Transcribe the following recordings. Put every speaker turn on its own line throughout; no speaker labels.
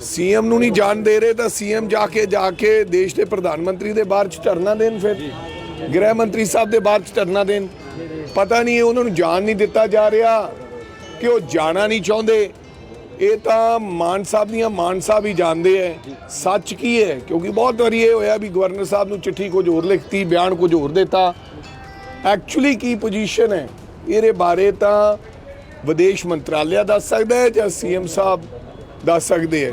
CM ਨੂੰ ਨਹੀਂ ਜਾਣ ਦੇ ਰਹੇ ਤਾਂ ਸੀਐਮ ਜਾ ਕੇ ਜਾ ਕੇ ਦੇਸ਼ ਦੇ ਪ੍ਰਧਾਨ ਮੰਤਰੀ ਦੇ ਬਾਹਰ ਚ ਧਰਨਾ ਦੇਣ ਫਿਰ। ਗ੍ਰਹਿ ਮੰਤਰੀ ਸਾਹਿਬ ਦੇ ਬਾਹਰ ਚ ਧਰਨਾ ਦੇਣ। ਪਤਾ ਨਹੀਂ ਉਹਨਾਂ ਨੂੰ ਜਾਣ ਨਹੀਂ ਦਿੱਤਾ ਜਾ ਰਿਹਾ ਕਿ ਉਹ ਜਾਣਾ ਨਹੀਂ ਚਾਹੁੰਦੇ। ਇਹ ਤਾਂ ਮਾਨ ਸਾਹਿਬ ਦੀਆਂ ਮਾਨ ਸਾਹਿਬ ਹੀ ਜਾਣਦੇ ਐ। ਸੱਚ ਕੀ ਹੈ ਕਿਉਂਕਿ ਬਹੁਤ ਵਾਰੀ ਇਹ ਹੋਇਆ ਵੀ ਗਵਰਨਰ ਸਾਹਿਬ ਨੂੰ ਚਿੱਠੀ ਕੁਝ ਹੋਰ ਲਿਖਤੀ, ਬਿਆਨ ਕੁਝ ਹੋਰ ਦਿੱਤਾ। ਐਕਚੁਅਲੀ ਕੀ ਪੋਜੀਸ਼ਨ ਹੈ ਇਹਦੇ ਬਾਰੇ ਤਾਂ ਵਿਦੇਸ਼ ਮੰਤਰਾਲਿਆ ਦੱਸ ਸਕਦਾ ਹੈ ਜਾਂ ਸੀਐਮ ਸਾਹਿਬ ਦੱਸ ਸਕਦੇ ਹੈ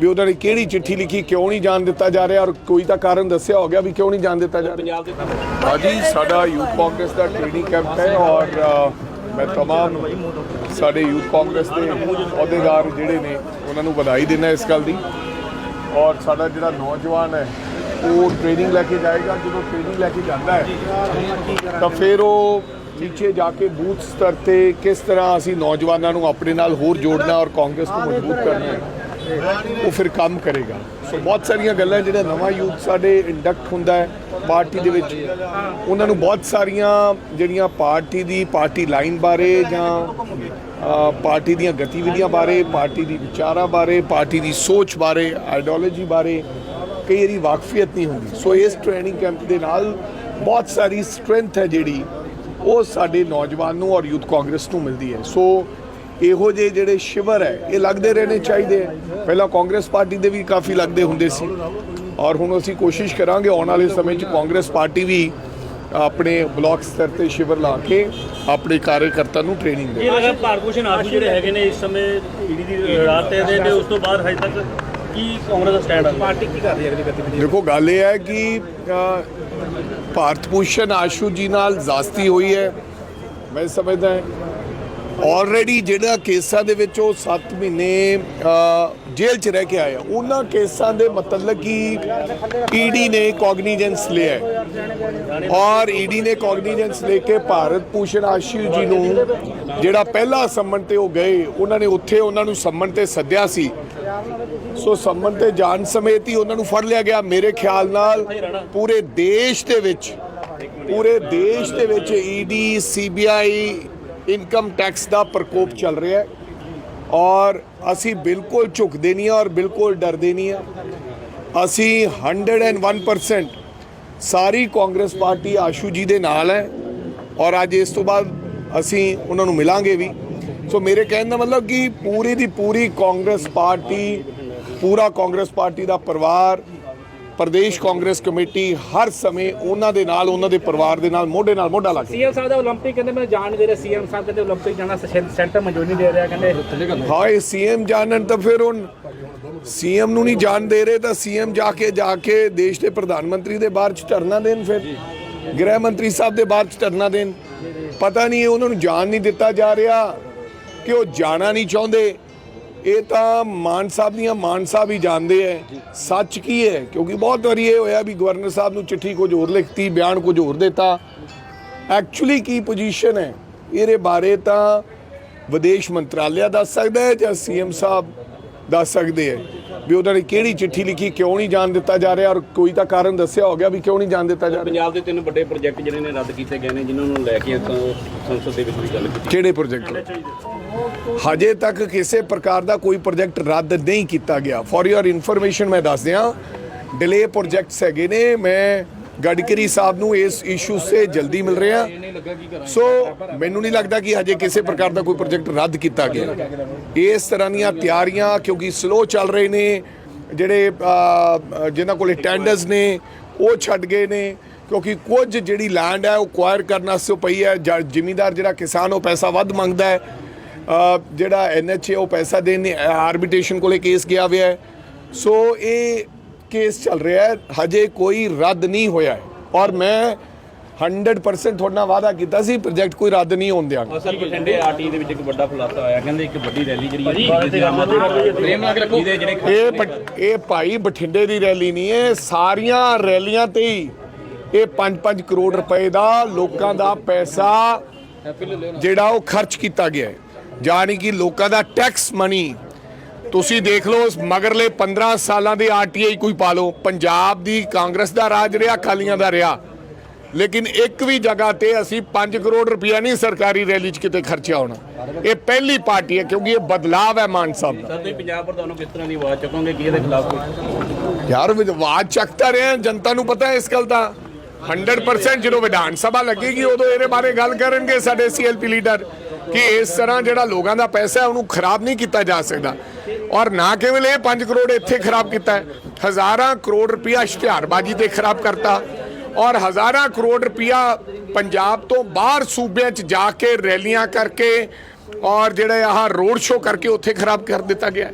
ਵੀ ਉਹਨਾਂ ਨੇ ਕਿਹੜੀ ਚਿੱਠੀ ਲਿਖੀ ਕਿਉਂ ਨਹੀਂ ਜਾਣ ਦਿੱਤਾ ਜਾ ਰਿਹਾ ਔਰ ਕੋਈ ਤਾਂ ਕਾਰਨ ਦੱਸਿਆ ਹੋ ਗਿਆ ਵੀ ਕਿਉਂ ਨਹੀਂ ਜਾਣ ਦਿੱਤਾ ਜਾ ਰਿਹਾ ਹਾਂਜੀ ਸਾਡਾ ਯੂਥ ਕਾਂਗਰਸ ਦਾ ਟ੍ਰੇਨਿੰਗ ਕੈਂਪ ਹੈ ਔਰ ਅ, ਮੈਂ तमाम ਸਾਡੇ ਯੂਥ ਕਾਂਗਰਸ ਦੇ ਅਹੁਦੇਦਾਰ ਜਿਹੜੇ ਨੇ ਉਹਨਾਂ ਨੂੰ ਵਧਾਈ ਦਿੰਦਾ ਇਸ ਗੱਲ ਦੀ ਔਰ ਸਾਡਾ ਜਿਹੜਾ ਨੌਜਵਾਨ ਹੈ ਉਹ ਟ੍ਰੇਨਿੰਗ ਲੈ ਕੇ ਜਾਏਗਾ ਜਦੋਂ ਟ੍ਰੇਨਿੰਗ ਲੈ ਕੇ ਜਾਂਦਾ ਹੈ ਤਾਂ ਫਿਰ ਉਹ ਨੀਚੇ ਜਾ ਕੇ ਬੂਥ ਸਤਰ ਤੇ ਕਿਸ ਤਰ੍ਹਾਂ ਅਸੀਂ ਨੌਜਵਾਨਾਂ ਨੂੰ ਆਪਣੇ ਨਾਲ ਹੋਰ ਜੋੜਨਾ ਔਰ ਕਾਂਗਰਸ ਨੂੰ ਮਜ਼ਬੂਤ ਕਰਨਾ ਉਹ ਫਿਰ ਕੰਮ ਕਰੇਗਾ। ਸੋ ਬਹੁਤ ਸਾਰੀਆਂ ਗੱਲਾਂ ਜਿਹੜਾ ਨਵਾਂ ਯੂਥ ਸਾਡੇ ਇੰਡਕਟ ਹੁੰਦਾ ਹੈ ਪਾਰਟੀ ਦੇ ਵਿੱਚ ਉਹਨਾਂ ਨੂੰ ਬਹੁਤ ਸਾਰੀਆਂ ਜਿਹੜੀਆਂ ਪਾਰਟੀ ਦੀ ਪਾਰਟੀ ਲਾਈਨ ਬਾਰੇ ਜਾਂ ਪਾਰਟੀ ਦੀਆਂ ਗਤੀਵਿਧੀਆਂ ਬਾਰੇ ਪਾਰਟੀ ਦੀ ਵਿਚਾਰਾਂ ਬਾਰੇ ਪਾਰਟੀ ਦੀ ਸੋਚ ਬਾਰੇ ਆਈਡੀਓਲੋਜੀ ਬਾਰੇ ਕਈ ਵਾਰੀ ਵਾਕਫੀਅਤ ਨਹੀਂ ਹੁੰਦੀ। ਸੋ ਇਸ ਟ੍ਰੇਨਿੰਗ ਕੈਂਪ ਦੇ ਨਾਲ ਬਹੁਤ ਸਾਰੀ ਸਟਰੈਂਥ ਹੈ ਜਿਹੜੀ ਉਹ ਸਾਡੇ ਨੌਜਵਾਨ ਨੂੰ ਔਰ ਯੂਥ ਕਾਂਗਰਸ ਨੂੰ ਮਿਲਦੀ ਹੈ। ਸੋ ਇਹੋ ਜਿਹੇ ਜਿਹੜੇ ਸ਼ਿਵਰ ਹੈ ਇਹ ਲੱਗਦੇ ਰਹਿਣੇ ਚਾਹੀਦੇ ਹੈ। ਪਹਿਲਾਂ ਕਾਂਗਰਸ ਪਾਰਟੀ ਦੇ ਵੀ ਕਾਫੀ ਲੱਗਦੇ ਹੁੰਦੇ ਸੀ। ਔਰ ਹੁਣ ਅਸੀਂ ਕੋਸ਼ਿਸ਼ ਕਰਾਂਗੇ ਆਉਣ ਵਾਲੇ ਸਮੇਂ 'ਚ ਕਾਂਗਰਸ ਪਾਰਟੀ ਵੀ ਆਪਣੇ ਬਲਾਕ ਸਤਰ ਤੇ ਸ਼ਿਵਰ ਲਾ ਕੇ ਆਪਣੇ ਕਾਰਜਕਰਤਾ ਨੂੰ ਟ੍ਰੇਨਿੰਗ ਦੇ
ਇਹ ਲਗਾ ਭਾਰਤ ਭੂਸ਼ਣ ਆਗੂ ਜਿਹੜੇ ਹੈਗੇ ਨੇ ਇਸ ਸਮੇਂ ਈਡੀ ਦੀ ਰਾਤ ਤੇ ਦੇ ਉਸ ਤੋਂ ਬਾਅਦ ਹਜੇ ਤੱਕ ਕੀ ਕਾਂਗਰਸ ਦਾ ਸਟੈਂਡ ਹੈ ਪਾਰਟੀ ਕੀ ਕਰ ਰਹੀ ਹੈ ਅਗਲੀ ਗਤੀਵਿਧੀ?
ਦੇਖੋ ਗੱਲ ਇਹ ਹੈ ਕਿ ਭਾਰਤ ਭੂਸ਼ਣ ਆਸ਼ੂ ਜੀ ਨਾਲ ਜ਼ਾਸਤੀ ਹੋਈ ਹੈ। ਮੈਂ ਸਮਝਦਾ ਆਲਰੇਡੀ ਜਿਹੜਾ ਕੇਸਾਂ ਦੇ ਵਿੱਚ ਉਹ 7 ਮਹੀਨੇ ਜੇਲ੍ਹ 'ਚ ਰਹਿ ਕੇ ਆਇਆ ਉਹਨਾਂ ਕੇਸਾਂ ਦੇ ਮਤਲਬ ਕਿ ਈਡੀ ਨੇ ਕੌਗਨੀਜੈਂਸ ਲਿਆ ਹੈ। ਔਰ ਈਡੀ ਨੇ ਕੌਗਨੀਜੈਂਸ ਲੈ ਕੇ ਭਾਰਤ ਭੂਸ਼ਣ ਆਸ਼ੂ ਜੀ ਨੂੰ ਜਿਹੜਾ ਪਹਿਲਾ ਸੰਮਨ ਤੇ ਉਹ ਗਏ, ਉਹਨਾਂ ਨੇ ਉੱਥੇ ਉਹਨਾਂ ਨੂੰ ਸੰਮਨ ਤੇ ਸੱਦਿਆ ਸੀ। ਸੋ ਸੰਮਨ ਤੇ ਜਾਣ ਸਮੇਤ ਹੀ ਉਹਨਾਂ ਨੂੰ ਫੜ ਲਿਆ ਗਿਆ। ਮੇਰੇ ਖਿਆਲ ਨਾਲ ਪੂਰੇ ਦੇਸ਼ ਦੇ ਵਿੱਚ, ਪੂਰੇ ਦੇਸ਼ ਦੇ ਵਿੱਚ ਈਡੀ ਸੀਬੀਆਈ ਇਨਕਮ ਟੈਕਸ ਦਾ ਪ੍ਰਕੋਪ ਚੱਲ ਰਿਹਾ ਹੈ ਔਰ ਅਸੀਂ ਬਿਲਕੁਲ ਝੁਕਦੇ ਨਹੀਂ ਹਾਂ ਔਰ ਬਿਲਕੁਲ ਡਰਦੇ ਨਹੀਂ ਹਾਂ। ਅਸੀਂ 101% ਸਾਰੀ ਕਾਂਗਰਸ ਪਾਰਟੀ ਆਸ਼ੂ ਜੀ ਦੇ ਨਾਲ ਹੈ ਔਰ ਅੱਜ ਇਸ ਤੋਂ ਬਾਅਦ ਅਸੀਂ ਉਹਨਾਂ ਨੂੰ ਮਿਲਾਂਗੇ ਵੀ। ਸੋ ਮੇਰੇ ਕਹਿਣ ਦਾ ਮਤਲਬ ਕਿ ਪੂਰੀ ਦੀ ਪੂਰੀ ਕਾਂਗਰਸ ਪਾਰਟੀ, ਪੂਰਾ ਕਾਂਗਰਸ ਪਾਰਟੀ ਦਾ ਪਰਿਵਾਰ ਪ੍ਰਦੇਸ਼ ਕਾਂਗਰਸ ਕਮੇਟੀ ਹਰ ਸਮੇਂ ਉਹਨਾਂ ਦੇ ਨਾਲ ਉਹਨਾਂ ਦੇ ਪਰਿਵਾਰ ਦੇ ਨਾਲ ਮੋਢੇ ਨਾਲ ਮੋਢਾ ਲਾ ਕੇ
ਸੀਐਮ ਸਾਹਿਬ ਦਾ 올림픽 ਕਹਿੰਦੇ ਮੈਂ ਜਾਣ ਨਹੀਂ ਦੇ ਰਿਹਾ ਸੀਐਮ ਸਾਹਿਬ ਕਹਿੰਦੇ 올림픽 ਜਾਣਾ ਸੈਂ- ਸੈਂਟਰ ਮਨਜ਼ੂਰੀ ਨਹੀਂ ਦੇ ਰਿਹਾ ਕਹਿੰਦੇ
ਹਾਏ ਸੀਐਮ ਜਾਣਨ ਤਾਂ ਫਿਰ ਹੁਣ ਸੀਐਮ ਨੂੰ ਨਹੀਂ ਜਾਣ ਦੇ ਰਹੇ ਤਾਂ ਸੀਐਮ ਜਾ ਕੇ ਜਾ ਕੇ ਦੇਸ਼ ਦੇ ਪ੍ਰਧਾਨ ਮੰਤਰੀ ਦੇ ਬਾਹਰ ਚ ਧਰਨਾ ਦੇਣ ਫਿਰ ਗ੍ਰਹਿ ਮੰਤਰੀ ਸਾਹਿਬ ਦੇ ਬਾਹਰ ਚ ਧਰਨਾ ਦੇਣ ਪਤਾ ਨਹੀਂ ਉਹਨਾਂ ਨੂੰ ਜਾਣ ਨਹੀਂ ਦਿੱਤਾ ਜਾ ਰਿਹਾ ਕਿ ਉਹ ਜਾਣਾ ਨਹੀਂ ਚਾਹੁੰਦੇ ਇਹ ਤਾਂ ਮਾਨ ਸਾਹਿਬ ਦੀਆਂ ਮਾਨ ਸਾਹਿਬ ਹੀ ਜਾਣਦੇ ਐ। ਸੱਚ ਕੀ ਹੈ ਕਿਉਂਕਿ ਬਹੁਤ ਵਾਰੀ ਇਹ ਹੋਇਆ ਵੀ ਗਵਰਨਰ ਸਾਹਿਬ ਨੂੰ ਚਿੱਠੀ ਕੁਝ ਹੋਰ ਲਿਖਤੀ ਬਿਆਨ ਕੁਝ ਹੋਰ ਦਿੱਤਾ। ਐਕਚੁਅਲੀ ਕੀ ਪੋਜੀਸ਼ਨ ਹੈ ਇਹਦੇ ਬਾਰੇ ਤਾਂ ਵਿਦੇਸ਼ ਮੰਤਰਾਲਿਆ ਦੱਸ ਸਕਦਾ ਹੈ ਜਾਂ ਸੀਐਮ ਸਾਹਿਬ ਦੱਸ ਸਕਦੇ ਹੈ ਵੀ ਉਹਨਾਂ ਨੇ ਕਿਹੜੀ ਚਿੱਠੀ ਲਿਖੀ ਕਿਉਂ ਨਹੀਂ ਜਾਣ ਦਿੱਤਾ ਜਾ ਰਿਹਾ ਔਰ ਕੋਈ ਤਾਂ ਕਾਰਨ ਦੱਸਿਆ ਹੋ ਗਿਆ ਵੀ ਕਿਉਂ ਨਹੀਂ ਜਾਣ ਦਿੱਤਾ ਜਾ ਰਿਹਾ।
ਪੰਜਾਬ ਦੇ ਤਿੰਨ ਵੱਡੇ ਪ੍ਰੋਜੈਕਟ ਜਿਹੜੇ ਨੇ ਰੱਦ ਕੀਤੇ ਗਏ ਨੇ ਜਿਨ੍ਹਾਂ ਨੂੰ ਲੈ ਕੇ ਸੰਸਦ ਦੇ ਵਿੱਚ ਵੀ ਗੱਲ ਕੀਤੀ।
ਕਿਹੜੇ ਪ੍ਰੋਜੈਕਟ ਹਜੇ ਤੱਕ ਕਿਸੇ ਪ੍ਰਕਾਰ ਦਾ ਕੋਈ ਪ੍ਰੋਜੈਕਟ ਰੱਦ ਨਹੀਂ ਕੀਤਾ ਗਿਆ। ਫॉर ਯੋਰ ਇਨਫੋਰਮੇਸ਼ਨ ਮੈਂ ਦੱਸ ਦਿਆਂ ਡਿਲੇ ਪ੍ਰੋਜੈਕਟਸ ਹੈਗੇ ਨੇ ਮੈਂ ਗਡਕਰੀ ਸਾਹਿਬ ਨੂੰ ਇਸ ਇਸ਼ੂ ਸੇ ਜਲਦੀ ਮਿਲ ਰਿਹਾ। ਸੋ ਮੈਨੂੰ ਨਹੀਂ ਲੱਗਦਾ ਕਿ ਹਜੇ ਕਿਸੇ ਪ੍ਰਕਾਰ ਦਾ ਕੋਈ ਪ੍ਰੋਜੈਕਟ ਰੱਦ ਕੀਤਾ ਗਿਆ। ਇਸ ਤਰ੍ਹਾਂ ਦੀਆਂ ਤਿਆਰੀਆਂ ਕਿਉਂਕਿ ਸਲੋ ਚੱਲ ਰਹੇ ਨੇ ਜਿਹੜੇ ਅ, ਜਿਨ੍ਹਾਂ ਕੋਲੇ ਟੈਂਡਰਸ ਨੇ ਉਹ ਛੱਡ ਗਏ ਨੇ। ਕਿਉਂਕਿ ਕੁਝ ਜਿਹੜੀ ਲੈਂਡ ਹੈ ਉਹ ਕੁਆਇਰ ਕਰਨ ਵਾਸਤੇ ਪਈ ਹੈ। ਜਾਂ ਜ਼ਿਮੀਂਦਾਰ ਜਿਹੜਾ ਕਿਸਾਨ ਉਹ ਪੈਸਾ ਵੱਧ ਮੰਗਦਾ ਹੈ। ਅ, ਜਿਹੜਾ ਐਨਐਚਏ ਉਹ ਪੈਸਾ ਦੇਣ ਆਰਬਿਟ੍ਰੇਸ਼ਨ ਕੋਲੇ ਕੇਸ ਗਿਆ ਹੋਇਆ ਹੈ। ਸੋ ਇਹ ਕੇਸ ਚੱਲ ਰਿਹਾ ਹੈ ਹਜੇ ਕੋਈ ਰੱਦ ਨਹੀਂ ਹੋਇਆ ਹੈ। ਔਰ ਮੈਂ 100% ਤੁਹਾਡੇ ਨਾਲ ਵਾਅਦਾ ਕੀਤਾ ਸੀ ਪ੍ਰੋਜੈਕਟ ਕੋਈ ਰੱਦ ਨਹੀਂ ਹੋਣ ਦਿਆਂਗਾ।
ਅਸਲ ਬਠਿੰਡੇ ਆਰਟੀ ਦੇ ਵਿੱਚ ਇੱਕ ਵੱਡਾ ਖੁਲਾਸਾ ਹੋਇਆ ਕਹਿੰਦੇ ਇੱਕ ਵੱਡੀ ਰੈਲੀ ਜਿਹੜੀ
ਇਹ ਇਹ ਭਾਈ ਬਠਿੰਡੇ ਦੀ ਰੈਲੀ ਨਹੀਂ ਹੈ ਸਾਰੀਆਂ ਰੈਲੀਆਂ ਤੇ ਹੀ ਇਹ 5-5 ਕਰੋੜ ਰੁਪਏ ਦਾ ਲੋਕਾਂ ਦਾ ਪੈਸਾ ਜਿਹੜਾ ਉਹ ਖਰਚ ਕੀਤਾ ਗਿਆ ਹੈ। ਯਾਨੀ ਕਿ ਲੋਕਾਂ ਦਾ ਟੈਕਸ ਮਨੀ ਤੁਸੀਂ ਦੇਖ ਲਓ ਮਗਰਲੇ 15 ਸਾਲਾਂ ਦੇ ਆਰਟੀਆਈ ਕੋਈ ਪਾ ਲਓ। ਪੰਜਾਬ ਦੀ ਕਾਂਗਰਸ ਦਾ ਰਾਜ ਰਿਹਾ ਅਕਾਲੀਆਂ ਦਾ ਰਿਹਾ। ਲੇਕਿਨ ਇੱਕ ਵੀ ਜਗ੍ਹਾ ਤੇ ਅਸੀਂ 5 ਕਰੋੜ ਰੁਪਇਆ ਨਹੀਂ ਸਰਕਾਰੀ ਰੈਲੀ 'ਚ ਕਿਤੇ ਖਰਚਿਆ ਹੋਣਾ। ਇਹ ਪਹਿਲੀ ਪਾਰਟੀ ਹੈ ਕਿਉਂਕਿ ਇਹ ਬਦਲਾਵ ਹੈ ਮਾਨ ਸਾਹਿਬ ਦਾ।
ਸਰ ਤੁਸੀਂ ਪੰਜਾਬ ਪ੍ਰਧਾਨ ਕਿਸ ਤਰ੍ਹਾਂ ਦੀ ਆਵਾਜ਼ ਚੁੱਕੋਗੇ? ਕਿ ਇਹਦੇ ਖਿਲਾਫ ਕੋਈ?
ਯਾਰ ਵਿਵਾਦ ਚੱਕਦਾ ਰਿਹਾ ਜਨਤਾ ਨੂੰ ਪਤਾ ਹੈ ਇਸ ਗੱਲ ਦਾ। 100% ਜਦੋਂ ਵਿਧਾਨ ਸਭਾ ਲੱਗੇਗੀ ਉਦੋਂ ਇਹਦੇ ਬਾਰੇ ਗੱਲ ਕਰਨਗੇ ਸਾਡੇ ਸੀਐਲਪੀ ਲੀਡਰ ਕਿ ਇਸ ਤਰ੍ਹਾਂ ਜਿਹੜਾ ਲੋਕਾਂ ਦਾ ਪੈਸਾ ਹੈ ਉਹਨੂੰ ਖਰਾਬ ਨਹੀਂ ਕੀਤਾ ਜਾ ਸਕਦਾ। ਔਰ ਨਾ ਕੇਵਲ ਇਹ 5 ਕਰੋੜ ਇੱਥੇ ਖਰਾਬ ਕੀਤਾ ਹਜ਼ਾਰਾਂ ਕਰੋੜ ਰੁਪਇਆ ਇਸ਼ਤਿਹਾਰਬਾਜ਼ੀ ਤੇ ਖਰਾਬ ਕਰਤਾ। ਔਰ ਹਜ਼ਾਰਾਂ ਕਰੋੜ ਰੁਪਇਆ ਪੰਜਾਬ ਤੋਂ ਬਾਹਰ ਸੂਬਿਆਂ 'ਚ ਜਾ ਕੇ ਰੈਲੀਆਂ ਕਰਕੇ ਔਰ ਜਿਹੜੇ ਆਹ ਰੋਡ ਸ਼ੋਅ ਕਰਕੇ ਉੱਥੇ ਖਰਾਬ ਕਰ ਦਿੱਤਾ ਗਿਆ